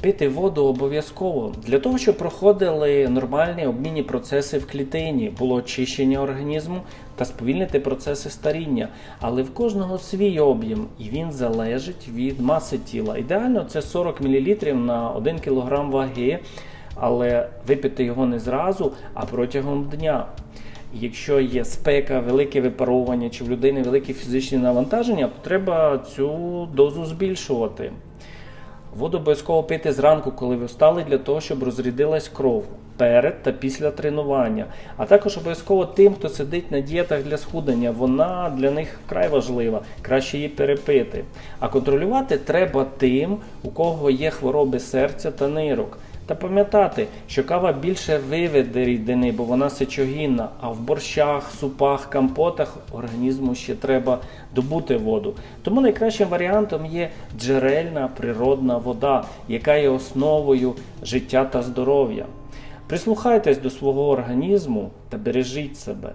Пити воду обов'язково для того, щоб проходили нормальні обмінні процеси в клітині, було очищення організму та сповільнити процеси старіння. Але в кожного свій об'єм, і він залежить від маси тіла. Ідеально це 40 мл на 1 кг ваги, але випити його не зразу, а протягом дня. Якщо є спека, велике випаровування чи в людини великі фізичні навантаження, то треба цю дозу збільшувати. Воду обов'язково пити зранку, коли ви встали, для того, щоб розрядилась кров перед та після тренування. А також обов'язково тим, хто сидить на дієтах для схудення, вона для них вкрай важлива, краще її перепити. А контролювати треба тим, у кого є хвороби серця та нирок. Та пам'ятати, що кава більше виведе рідини, бо вона сечогінна, а в борщах, супах, компотах організму ще треба добути воду. Тому найкращим варіантом є джерельна природна вода, яка є основою життя та здоров'я. Прислухайтесь до свого організму та бережіть себе.